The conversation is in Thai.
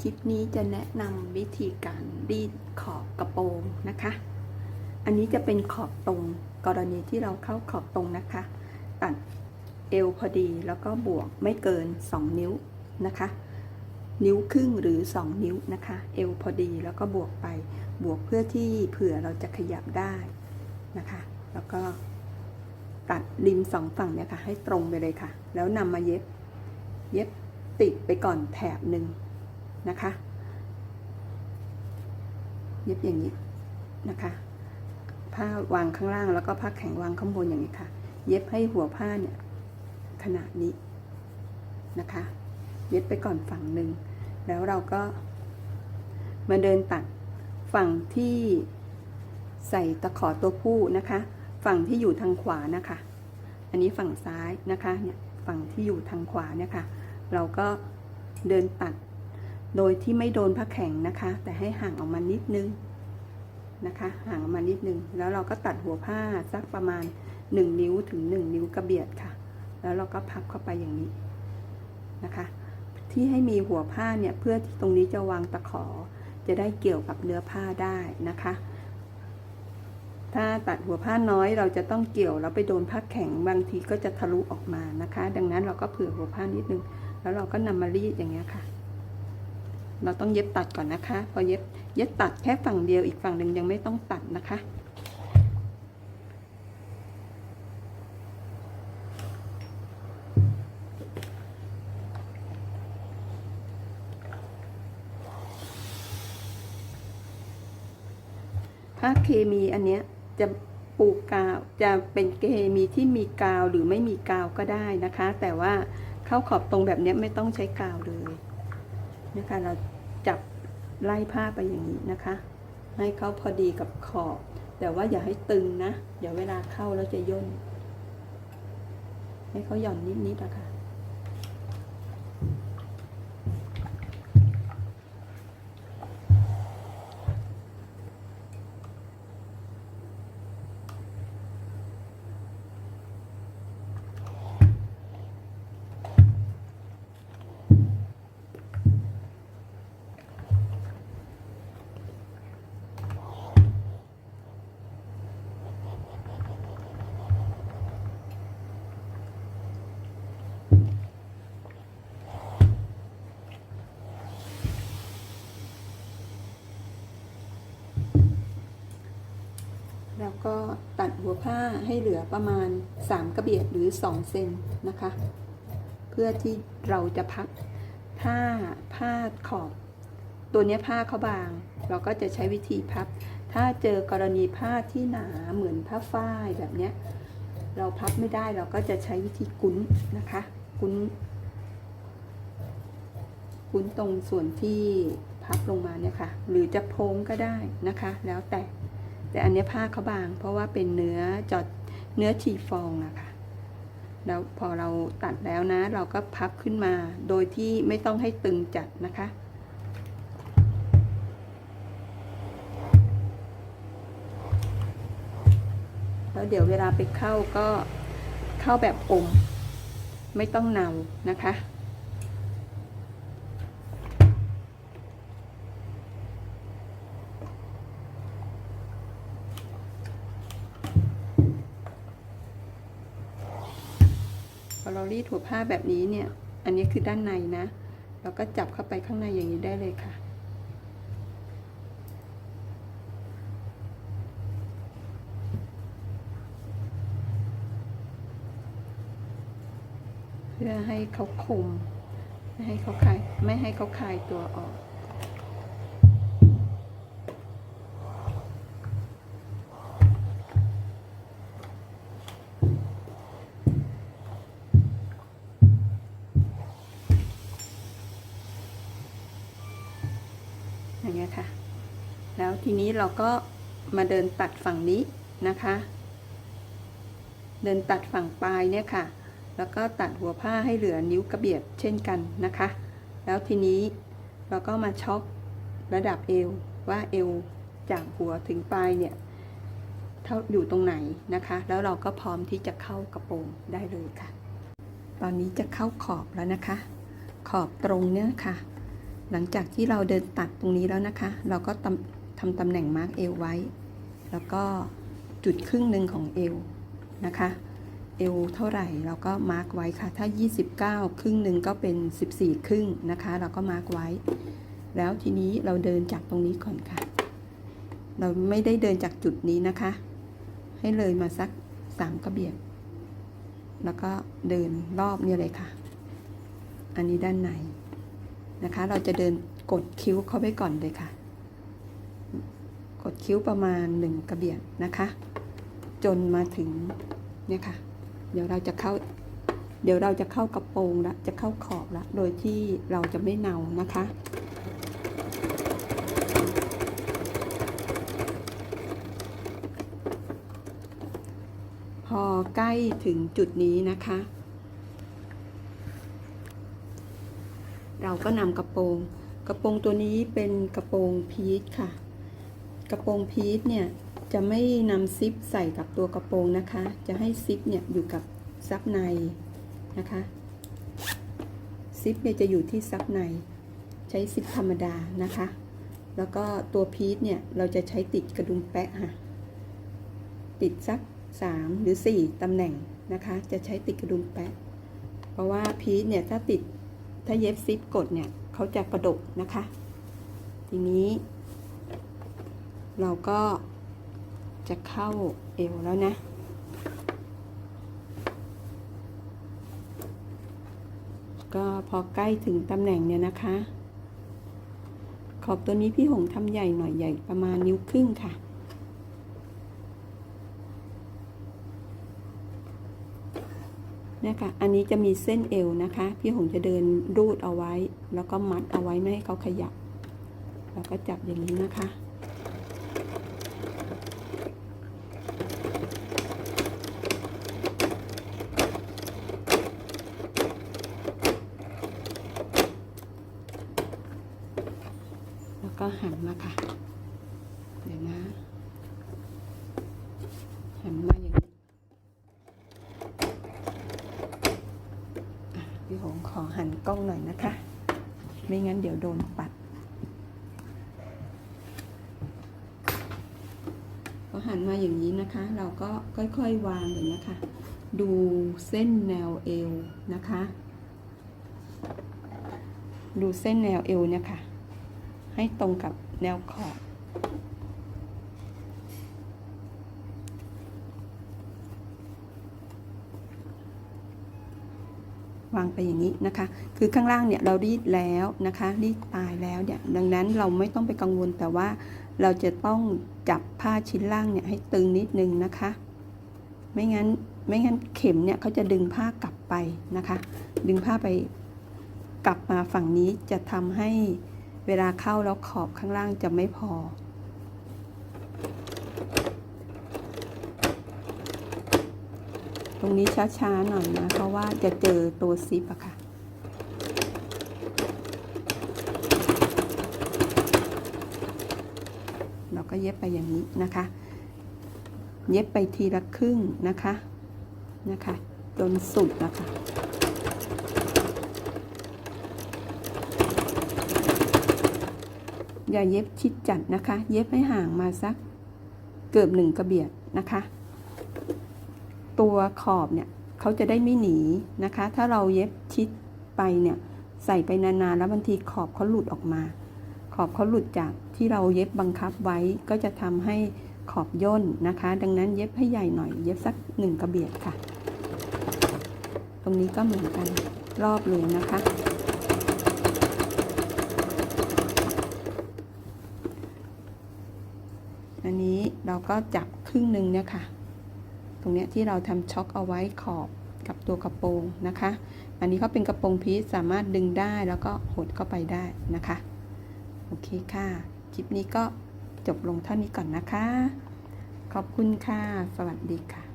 คลิปนี้จะแนะนำวิธีการรีดขอบกระโปรงนะคะ อันนี้จะเป็นขอบตรงกรณีที่เราเข้าขอบตรงนะคะ ตัดเอวพอดีแล้วก็บวกไม่เกิน 2 นิ้วนะคะ นิ้วครึ่งหรือ 2 นิ้วนะคะ เอวพอดีแล้วก็บวกไป บวกเพื่อที่เผื่อเราจะขยับได้นะคะ แล้วก็ตัดริมสองฝั่งเนี่ยค่ะให้ตรงไปเลยค่ะ แล้วนำมาเย็บ เย็บติดไปก่อนแถบหนึ่ง นะคะ เย็บอย่างนี้นะคะ ผ้าวางข้างล่างแล้วก็ผ้าแข็งวางข้างบนอย่างนี้ค่ะ เย็บให้หัวผ้าเนี่ยขนาดนี้นะคะ เย็บไปก่อนฝั่งหนึ่ง แล้วเราก็มาเดินตัดฝั่งที่ใส่ตะขอตัวผู้นะคะ ฝั่งที่อยู่ทางขวานะคะ อันนี้ฝั่งซ้ายนะคะเนี่ยฝั่งที่อยู่ทางขวาเนี่ยค่ะ เราก็เดินตัด โดยที่ไม่โดนผ้าแข็งนะคะ แต่ให้ห่างออกมานิดนึงนะคะ ห่างออกมานิดนึง แล้วเราก็ตัดหัวผ้าสักประมาณ 1 นิ้วถึง 1 นิ้วกระเบียดค่ะ แล้วเราก็พับเข้าไปอย่างนี้นะคะ ที่ให้มีหัวผ้าเนี่ยเพื่อที่ตรงนี้จะวางตะขอ จะได้เกี่ยวกับเนื้อผ้าได้นะคะ ถ้าตัดหัวผ้าน้อยเราจะต้องเกี่ยวแล้วไปโดนผ้าแข็งบางทีก็จะทะลุออกมานะคะ ดังนั้นเราก็เผื่อหัวผ้านิดนึง แล้วเราก็นำมารีดอย่างเงี้ยค่ะ เราต้องเย็บตัดก่อนนะคะ พอเย็บเย็บตัดแค่ฝั่งเดียวอีกฝั่งหนึ่งยังไม่ต้องตัดนะคะ ผ้าเคมีอันเนี้ยจะปูกกาวจะเป็นเคมีที่มีกาวหรือไม่มีกาวก็ได้นะคะ แต่ว่าเข้าขอบตรงแบบเนี้ยไม่ต้องใช้กาวเลย นะคะเราจับไล่ผ้าไปอย่างนี้นะคะ ให้เขาพอดีกับขอบ แต่ว่าอย่าให้ตึงนะ เดี๋ยวเวลาเข้าแล้วจะย่น ให้เขาหย่อนนิดๆนะคะ ก็ตัดหัวผ้าให้เหลือประมาณ 3 กระเบียดหรือ 2 เซนนะคะ เพื่อที่เราจะพับถ้าผ้าขอบ ตัวนี้ผ้าเขาบาง เราก็จะใช้วิธีพับ ถ้าเจอกรณีผ้าที่หนาเหมือนผ้าฝ้ายแบบนี้เราพับไม่ได้เราก็จะใช้วิธีกุ้นนะคะกุ้นกุ้นตรงส่วนที่พับลงมาเนี่ยค่ะ หรือจะโพ้งก็ได้นะคะ แล้วแต่ แต่อันนี้ผ้าเขาบาง เพราะว่าเป็นเนื้อจอดเนื้อชีฟองอะค่ะแล้วพอเราตัดแล้วนะ เราก็พับขึ้นมาโดยที่ไม่ต้องให้ตึงจัดนะคะ แล้วเดี๋ยวเวลาไปเข้าก็เข้าแบบอม ไม่ต้องเนานะคะ พอเรารีดหัวผ้าแบบนี้เนี่ย อันนี้คือด้านในนะ เราก็จับเข้าไปข้างในอย่างนี้ได้เลยค่ะ เพื่อให้เขาคมไม่ให้เขาคลาย ไม่ให้เขาคลายตัวออก อย่างเงี้ยค่ะ แล้วทีนี้เราก็มาเดินตัดฝั่งนี้นะคะ เดินตัดฝั่งปลายเนี่ยค่ะ แล้วก็ตัดหัวผ้าให้เหลือนิ้วกระเบียดเช่นกันนะคะ แล้วทีนี้เราก็มาช็อกระดับเอวว่าเอวจากหัวถึงปลายเนี่ยเท่าอยู่ตรงไหนนะคะ แล้วเราก็พร้อมที่จะเข้ากระโปรงได้เลยค่ะ ตอนนี้จะเข้าขอบแล้วนะคะ ขอบตรงเนี่ยค่ะ หลังจากที่เราเดินตัดตรงนี้แล้วนะคะ เราก็ตำทำตำแหน่งมาร์กเอวไว้ แล้วก็จุดครึ่งหนึ่งของเอวนะคะ เอวเท่าไหร่เราก็มาร์กไว้ค่ะ ถ้า 29 ครึ่งหนึ่งก็เป็น 14 ครึ่งนะคะ เราก็มาร์กไว้ แล้วทีนี้เราเดินจากตรงนี้ก่อนค่ะ เราไม่ได้เดินจากจุดนี้นะคะ ให้เลยมาสัก 3 กระเบียดแล้วก็เดินรอบนี่เลยค่ะ อันนี้ด้านใน นะคะ เราจะเดินกดคิ้วเข้าไปก่อนเลยค่ะ กดคิ้วประมาณ1กระเบียดนะคะ จนมาถึงเนี่ยค่ะ เดี๋ยวเราจะเข้า เดี๋ยวเราจะเข้ากระโปรงละจะเข้าขอบละโดยที่เราจะไม่เนานะคะพอใกล้ถึงจุดนี้นะคะ เรา ก็นำกระโปรง กระโปรงตัวนี้เป็นกระโปรงพีชค่ะ กระโปรงพีชเนี่ยจะไม่นำซิปใส่กับตัวกระโปรงนะคะ จะให้ซิปเนี่ยอยู่กับซับในนะคะซิปเนี่ยจะอยู่ที่ซับในใช้ซิปธรรมดานะคะ แล้วก็ตัวพีชเนี่ยเราจะใช้ติดกระดุมแปะค่ะ ติดสัก 3 หรือ 4ตำแหน่งนะคะ จะใช้ติดกระดุมแปะ เพราะว่าพีชเนี่ยถ้าติด ถ้าเย็บซิปกดเนี่ยเขาจะกระดกนะคะ ทีนี้ เราก็จะเข้าเอวแล้วนะ ก็พอใกล้ถึงตำแหน่งเนี่ยนะคะ ขอบตัวนี้พี่หงทำใหญ่หน่อยใหญ่ประมาณนิ้วครึ่งค่ะ เนี่ยค่ะอันนี้จะมีเส้นเอวนะคะ พี่หงจะเดินรูดเอาไว้ แล้วก็มัดเอาไว้ไม่ให้เขาขยับ แล้วก็จับอย่างนี้นะคะ แล้วก็หันมาค่ะ เดี๋ยวนะ หันมาอย่างนี้อะพี่หงขอหันกล้องหน่อยนะคะ ไม่งั้นเดี๋ยว โดนปัด พอหันมาอย่างนี้นะคะ เราก็ค่อยๆวางอย่างนี้ค่ะ ดูเส้นแนวเอวนะคะ ดูเส้นแนวเอวเนี่ยค่ะ ให้ตรงกับแนวขอบ วางไปอย่างนี้นะคะ คือข้างล่างเนี่ยเรารีดแล้วนะคะ รีดปลายแล้วเนี่ยดังนั้นเราไม่ต้องไปกังวลแต่ว่าเราจะต้องจับผ้าชิ้นล่างเนี่ยให้ตึงนิดนึงนะคะ ไม่งั้นไม่งั้นเข็มเนี่ยเขาจะดึงผ้ากลับไปนะคะ ดึงผ้าไปกลับมาฝั่งนี้จะทำให้เวลาเข้าแล้วขอบข้างล่างจะไม่พอ ตรงนี้ช้าๆหน่อยนะ เพราะว่าจะเจอตัวซิปอะค่ะ เราก็เย็บไปอย่างนี้นะคะ เย็บไปทีละครึ่งนะคะนะคะ จนสุดนะคะอย่าเย็บชิดจัดนะคะ เย็บให้ห่างมาสักเกือบหนึ่งกระเบียดนะคะ ตัวขอบเนี่ยเขาจะได้ไม่หนีนะคะ ถ้าเราเย็บชิดไปเนี่ยใส่ไปนานๆ แล้วบางทีขอบเขาหลุดออกมา ขอบเขาหลุดจากที่เราเย็บบังคับไว้ก็จะทำให้ขอบย่นนะคะ ดังนั้นเย็บให้ใหญ่หน่อยเย็บสักหนึ่งกระเบียดค่ะ ตรงนี้ก็เหมือนกันรอบเลยนะคะ อันนี้เราก็จับครึ่งหนึ่งเนี่ยค่ะ ตรงนี้ที่เราทำช็อคเอาไว้ขอบกับตัวกระโปรงนะคะ อันนี้เขาเป็นกระโปรงพีซสามารถดึงได้แล้วก็หดเข้าไปได้นะคะ โอเคค่ะ คลิปนี้ก็จบลงเท่านี้ก่อนนะคะ ขอบคุณค่ะ สวัสดีค่ะ